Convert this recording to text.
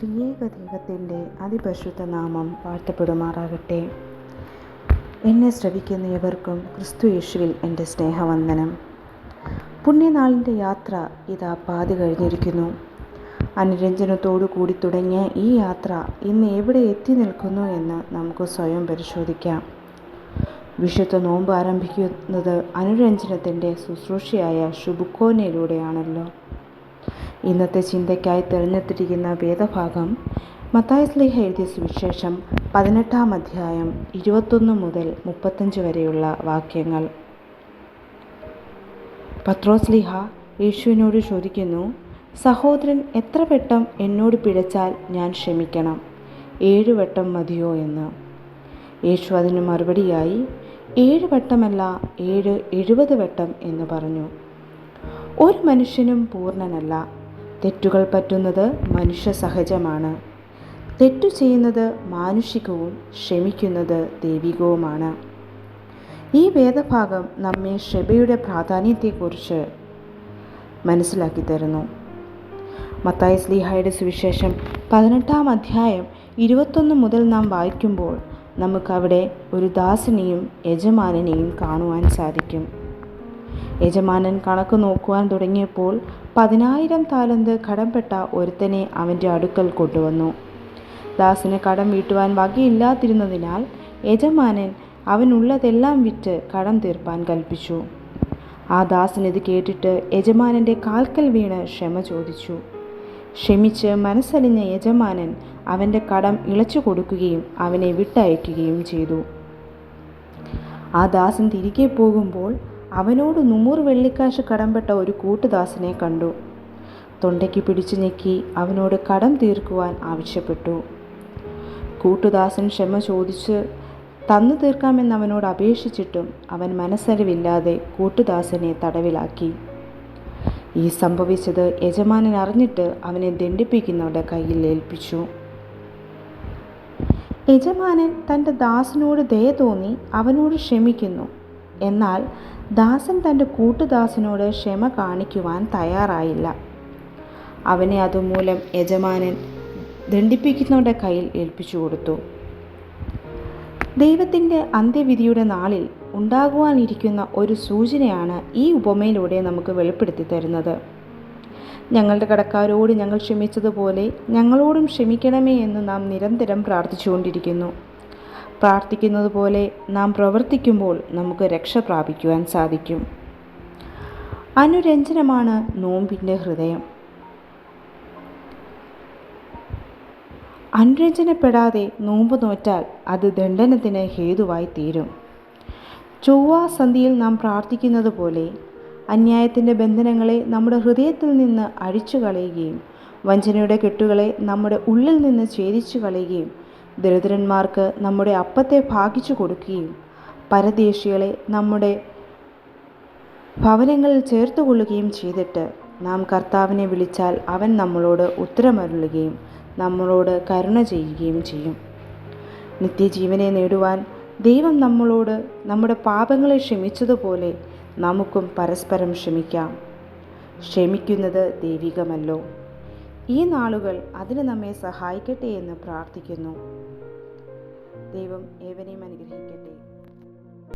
ത്രിയേക ദൈവത്തിന്റെ അതിപരിശുദ്ധ നാമം വാഴ്ത്തപ്പെടുമാറാകട്ടെ. എന്നെ ശ്രവിക്കുന്ന ഏവർക്കും ക്രിസ്തു യേശുവിൽ എന്റെ സ്നേഹവന്ദനം. പുണ്യനാളിന്റെ യാത്ര ഇതാ പാതി കഴിഞ്ഞിരിക്കുന്നു. അനുരഞ്ജനത്തോടു കൂടി തുടങ്ങിയ ഈ യാത്ര ഇന്ന് എവിടെ എത്തി നിൽക്കുന്നു എന്ന് നമുക്ക് സ്വയം പരിശോധിക്കാം. വിശുദ്ധ നോമ്പ് ആരംഭിക്കുന്നത് അനുരഞ്ജനത്തിന്റെ ശുശ്രൂഷയായ ഷുബുക്കോനയിലൂടെയാണല്ലോ ഇന്നത്തെ ചിന്തയ്ക്കായി തിരഞ്ഞെടുത്തിരിക്കുന്ന വേദഭാഗം മത്തായസ്ലിഹ എഴുതിയ സുവിശേഷം പതിനെട്ടാം അധ്യായം ഇരുപത്തൊന്ന് മുതൽ മുപ്പത്തഞ്ച് വരെയുള്ള വാക്യങ്ങൾ. പത്രോസ്ലിഹ യേശുവിനോട് ചോദിക്കുന്നു സഹോദരൻ എത്ര വട്ടം എന്നോട് പിഴച്ചാൽ ഞാൻ ക്ഷമിക്കണം? ഏഴു വട്ടം മതിയോ എന്ന്? യേശു അതിന് മറുപടിയായി ഏഴ് വട്ടമല്ല ഏഴ് എഴുപത് വട്ടം എന്ന് പറഞ്ഞു. ഒരു മനുഷ്യനും പൂർണനല്ല തെറ്റുകൾ പറ്റുന്നത് മനുഷ്യ സഹജമാണ്. തെറ്റു ചെയ്യുന്നത് മാനുഷികവും ക്ഷമിക്കുന്നത് ദൈവികവുമാണ്. ഈ വേദഭാഗം നമ്മെ ക്ഷമയുടെ പ്രാധാന്യത്തെക്കുറിച്ച് മനസ്സിലാക്കി തരുന്നു. മത്തായി സ്ലീഹായുടെ സുവിശേഷം പതിനെട്ടാം അധ്യായം ഇരുപത്തൊന്ന് മുതൽ നാം വായിക്കുമ്പോൾ നമുക്കവിടെ ഒരു ദാസനെയും യജമാനനെയും കാണുവാൻ സാധിക്കും. യജമാനൻ കണക്ക് നോക്കുവാൻ തുടങ്ങിയപ്പോൾ പതിനായിരം താലന്ത് കടംപെട്ട ഒരുത്തനെ അവന്റെ അടുക്കൽ കൊണ്ടുവന്നു. ദാസിന് കടം വീട്ടുവാൻ വകയില്ലാതിരുന്നതിനാൽ യജമാനൻ അവനുള്ളതെല്ലാം വിറ്റ് കടം തീർപ്പാൻ കൽപ്പിച്ചു. ആ ദാസൻ ഇത് കേട്ടിട്ട് യജമാനന്റെ കാൽക്കൽ വീണ് ക്ഷമ ചോദിച്ചു. ക്ഷമിച്ച് മനസ്സലിഞ്ഞ യജമാനൻ അവന്റെ കടം ഇളച്ചു കൊടുക്കുകയും അവനെ വിട്ടയക്കുകയും ചെയ്തു. ആ ദാസൻ തിരികെ പോകുമ്പോൾ അവനോട് നൂറ് വെള്ളിക്കാശ് കടംപെട്ട ഒരു കൂട്ടുദാസനെ കണ്ടു. തൊണ്ടയ്ക്ക് പിടിച്ചു ഞെക്കി അവനോട് കടം തീർക്കുവാൻ ആവശ്യപ്പെട്ടു. കൂട്ടുദാസൻ ക്ഷമ ചോദിച്ച് തന്നു തീർക്കാമെന്ന് അവനോട് അപേക്ഷിച്ചിട്ടും അവൻ മനസ്സരിവില്ലാതെ കൂട്ടുദാസനെ തടവിലാക്കി. ഈ സംഭവിച്ചത് യജമാനൻ അറിഞ്ഞിട്ട് അവനെ ദണ്ഡിപ്പിക്കുന്നവരുടെ കയ്യിൽ ഏൽപ്പിച്ചു. യജമാനൻ തന്റെ ദാസനോട് ദയ തോന്നി അവനോട് ക്ഷമിക്കുന്നു. എന്നാൽ ദാസൻ തന്റെ കൂട്ടുദാസനോട് ക്ഷമ കാണിക്കുവാൻ തയ്യാറായില്ല. അവനെ അതുമൂലം യജമാനൻ ദണ്ഡിപ്പിക്കുന്നവരുടെ കയ്യിൽ ഏൽപ്പിച്ചു കൊടുത്തു. ദൈവത്തിന്റെ അന്ത്യവിധിയുടെ നാളിൽ ഉണ്ടാകുവാനിരിക്കുന്ന ഒരു സൂചനയാണ് ഈ ഉപമയിലൂടെ നമുക്ക് വെളിപ്പെടുത്തി തരുന്നത്. ഞങ്ങളുടെ കടക്കാരോട് ഞങ്ങൾ ക്ഷമിച്ചതുപോലെ ഞങ്ങളോടും ക്ഷമിക്കണമേ എന്ന് നാം നിരന്തരം പ്രാർത്ഥിച്ചുകൊണ്ടിരിക്കുന്നു. പ്രാർത്ഥിക്കുന്നത് പോലെ നാം പ്രവർത്തിക്കുമ്പോൾ നമുക്ക് രക്ഷ പ്രാപിക്കുവാൻ സാധിക്കും. അനുരഞ്ജനമാണ് നോമ്പിന്റെ ഹൃദയം. അനുരഞ്ജനപ്പെടാതെ നോമ്പ് നോറ്റാൽ അത് ദണ്ഡനത്തിന് ഹേതുവായി തീരും. ചൊവ്വാസന്ധിയിൽ നാം പ്രാർത്ഥിക്കുന്നത് പോലെ അന്യായത്തിന്റെ ബന്ധനങ്ങളെ നമ്മുടെ ഹൃദയത്തിൽ നിന്ന് അഴിച്ചു കളയുകയും വഞ്ചനയുടെ കെട്ടുകളെ നമ്മുടെ ഉള്ളിൽ നിന്ന് ഛേദിച്ചു കളയുകയും ദരിദ്രന്മാർക്ക് നമ്മുടെ അപ്പത്തെ ഭാഗിച്ചു കൊടുക്കുകയും പരദേശികളെ നമ്മുടെ ഭവനങ്ങളിൽ ചേർത്തുകൊള്ളുകയും ചെയ്തിട്ട് നാം കർത്താവിനെ വിളിച്ചാൽ അവൻ നമ്മളോട് ഉത്തരമരുളുകയും നമ്മളോട് കരുണ ചെയ്യുകയും ചെയ്യും. നിത്യജീവനെ നേടുവാൻ ദൈവം നമ്മളോട് നമ്മുടെ പാപങ്ങളെ ക്ഷമിച്ചതുപോലെ നമുക്കും പരസ്പരം ക്ഷമിക്കാം. ക്ഷമിക്കുന്നത് ദൈവികമല്ലോ. ഈ നാളുകൾ അതിന് നമ്മെ സഹായിക്കട്ടെ എന്ന് പ്രാർത്ഥിക്കുന്നു. ദൈവം ഏവനെയും അനുഗ്രഹിക്കട്ടെ.